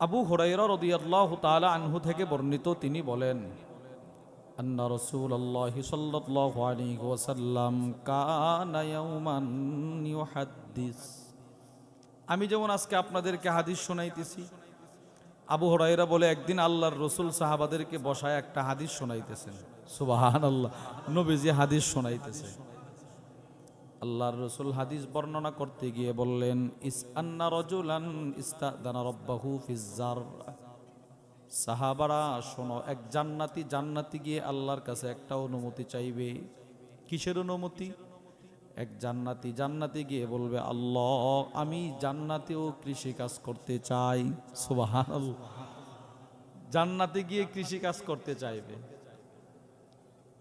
আবু হরাইরা রদিয়াল্লাহ তালা আনহু থেকে বর্ণিত তিনি বলেন আমি যেমন আজকে আপনাদেরকে হাদিস শোনাইতেছি, আবু হরাইরা বলে, একদিন আল্লাহর রসুল সাহাবাদেরকে বসায় একটা হাদিস শোনাইতেছেন। সুবহানাল্লাহ, নবীজি হাদিস শোনাইতেছে। আল্লাহর রসুল হাদিস বর্ণনা করতে গিয়ে বললেন, ইস আন্না রজুলান ফিজ্জার সাহাবারা, শোনো, এক জান্নাতি জান্নাতি গিয়ে আল্লাহর কাছে একটা অনুমতি চাইবে। কিসের অনুমতি? এক জান্নাতি জান্নাতি গিয়ে বলবে, আল্লাহ, আমি জান্নাতেও কৃষি কাজ করতে চাই। সুবহানাল্লাহ। জান্নাতে গিয়ে কৃষি কাজ করতে চাইবে।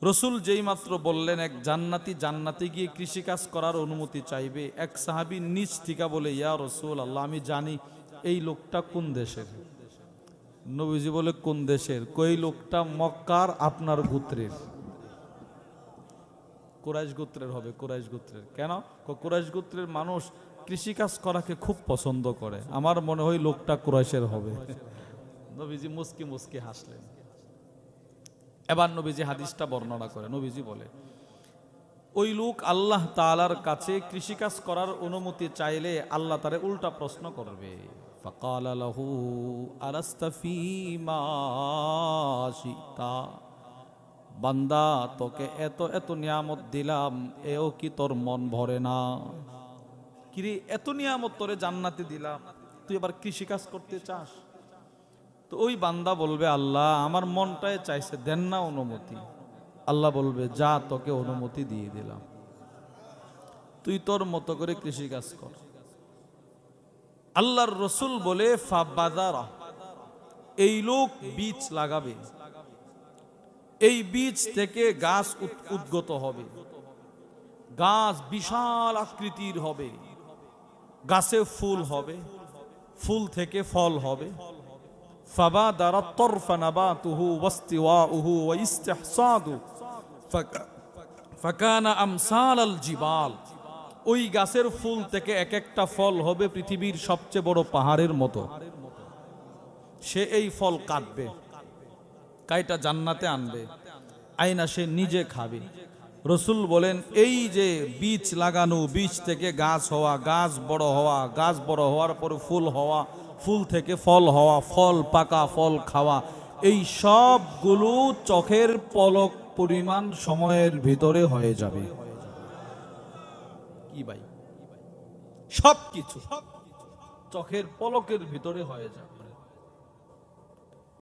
রসুল যেই মাত্র বললেন, এক জান্নাতি জান্নাতে গিয়ে কৃষিকাজ করার অনুমতি চাইবে। এক সাহাবি নিজ থেকে বলে, ইয়া রসুল আল্লাহ আমি জানি এই লোকটা কোন দেশের? নবীজি বলে, কোন দেশের? কই লোকটা মক্কার আপনার গোত্রের। কোরাইশ গোত্রের হবে, কোরাইশ গোত্রের। কেন? কোরাইশ গোত্রের মানুষ কৃষিকাজ করাকে খুব পছন্দ করে। আমার মনে হয় লোকটা কোরাইশের হবে। নবীজি মুসকি মুসকি হাসলেন। এবার নবীজি হাদিসটা বর্ণনা করে, নবীজি বলে, ওই লোক আল্লাহ তালার কাছে কৃষিকাজ করার অনুমতি চাইলে আল্লাহ তারে উল্টা প্রশ্ন করবে। বান্দা, তোকে এত এত নিয়ামত দিলাম, এও কি তোর মন ভরে না? কিরে, এত নিয়ামত তোরে জান্নাতে দিলাম, তুই এবার কৃষিকাজ করতে চাস? তো ওই বান্দা বলবে, আল্লাহ, আমার মনটায় চাইছে, দেন না অনুমতি। আল্লাহ বলবে, যা, তোকে অনুমতি দিয়ে দিলাম। তুই তোর মতো করে কৃষি কাজ কর। আল্লাহর রসুল বলে এই লোক বীজ লাগাবে। এই বীজ থেকে গাছ উদ্গত হবে। গাছ বিশাল আকৃতির হবে। গাছে ফুল হবে। ফুল থেকে ফল হবে। فبادر الطرف نباته واستواؤه واستحصاده فك- فكان أمثال الجبال ওই গাছের ফুল থেকে এক একটা ফল হবে পৃথিবীর সবচেয়ে বড় পাহাড়ের মতো সে এই ফল কাটবে কাইটা জান্নাতে আনবে আইনা সে নিজে খাবে রসুল বলেন এই যে বীজ লাগানো বীজ থেকে গাছ হওয়া গাছ বড় হওয়া গাছ বড় হওয়ার পর ফুল হওয়া ফুল থেকে ফল হওয়া, ফল পাকা, ফল খাওয়া, এই সবগুলো চোখের পলক পরিমাণ সময়ের ভিতরে হয়ে যাবে। কি ভাই? সব কিছু চোখের পলকের ভিতরে হয়ে যাবে।